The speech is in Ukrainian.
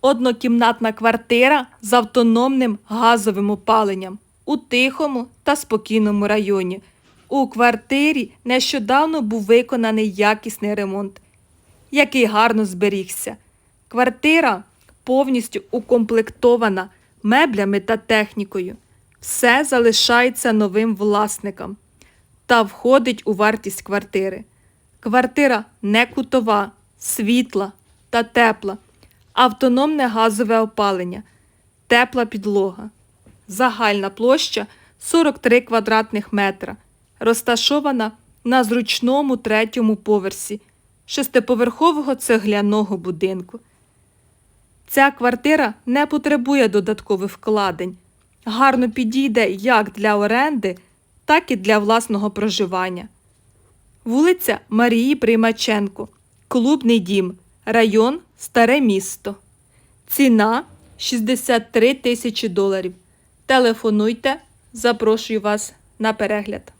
Однокімнатна квартира з автономним газовим опаленням у тихому та спокійному районі. У квартирі нещодавно був виконаний якісний ремонт, який гарно зберігся. Квартира повністю укомплектована меблями та технікою. Все залишається новим власникам та входить у вартість квартири. Квартира не кутова, світла та тепла, автономне газове опалення, тепла підлога. Загальна площа 43 квадратних метра, розташована на зручному третьому поверсі шестиповерхового цегляного будинку. Ця квартира не потребує додаткових вкладень, гарно підійде як для оренди, так і для власного проживання. Вулиця Марії Приймаченко, Клубний дім, район Старе місто. Ціна 63 тисячі доларів. Телефонуйте, запрошую вас на перегляд.